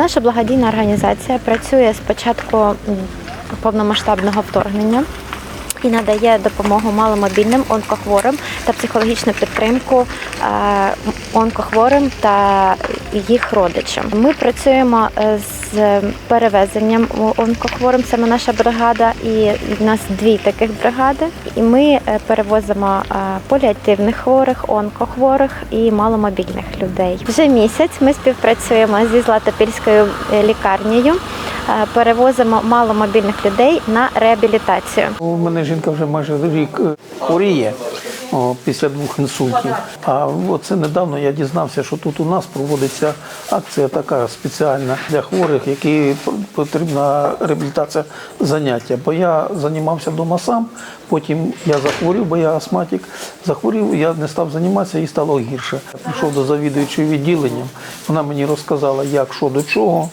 Наша благодійна організація працює з початку повномасштабного вторгнення і надає допомогу маломобільним онкохворим та психологічну підтримку е, онкохворим та їх родичам. Ми працюємо е, з перевезенням онкохворим, саме наша бригада, і в нас дві таких бригади. І ми е, перевозимо е, поліативних хворих, онкохворих і маломобільних людей. Вже місяць ми співпрацюємо зі Златопільською е, лікарнею. Перевозимо маломобільних людей на реабілітацію. У мене жінка вже майже рік хворіє після двох інсультів. А оце недавно я дізнався, що тут у нас проводиться акція така спеціальна для хворих, які потрібна реабілітація заняття. Бо я займався вдома сам, потім я захворів, бо я астматик. Захворів, я не став займатися і стало гірше. Я Пішов до завідуючої відділенням. Вона мені розказала, як що до чого.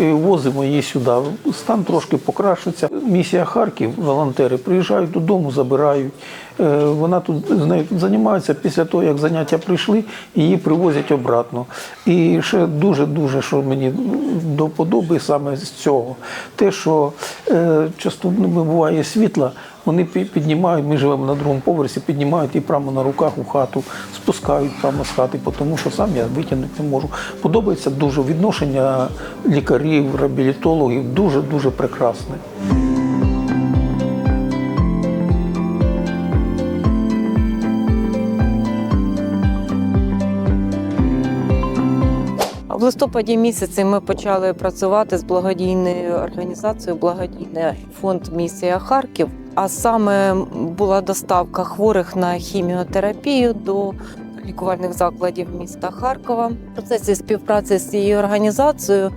І возимо її сюди. Стан трошки покращиться. Місія Харків, волонтери приїжджають додому, забирають. Е, Вона тут з нею тут займається. Після того, як заняття прийшли, її привозять обратно. І ще дуже дуже, що мені до подоби саме з цього, те, що е, часто буває світла. Вони піднімають, ми живемо на другому поверсі, піднімають і прямо на руках у хату, спускають прямо з хати, тому що сам я витягнути не можу. Подобається дуже відношення лікарів, реабілітологів, дуже дуже прекрасне. Листопаді місяці ми почали працювати з благодійною організацією Благодійний фонд Місія Харків. А саме була доставка хворих на хіміотерапію до лікувальних закладів міста Харкова. В процесі співпраці з цією організацією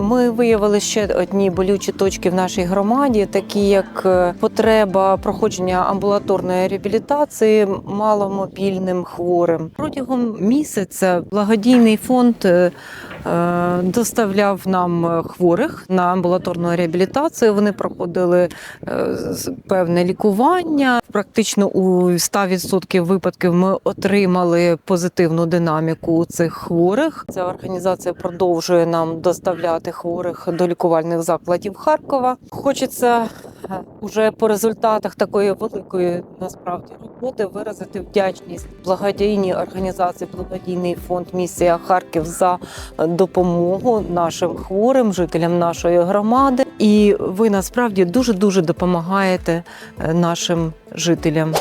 ми виявили ще одні болючі точки в нашій громаді, такі як е, потреба проходження амбулаторної реабілітації маломобільним хворим. Протягом місяця благодійний фонд е, доставляв нам е, хворих на амбулаторну реабілітацію. Вони проходили е, певне лікування. Практично у 100% випадків ми отримали позитивну динаміку цих хворих. Ця організація продовжує нам доставляти хворих до лікувальних закладів Харкова. Хочеться е, уже по результатах такої великої насправді роботи виразити вдячність благодійній організації Благодійний фонд Місія Харків за допомогу нашим хворим, жителям нашої громади. І ви насправді дуже дуже допомагаєте е, нашим жителям.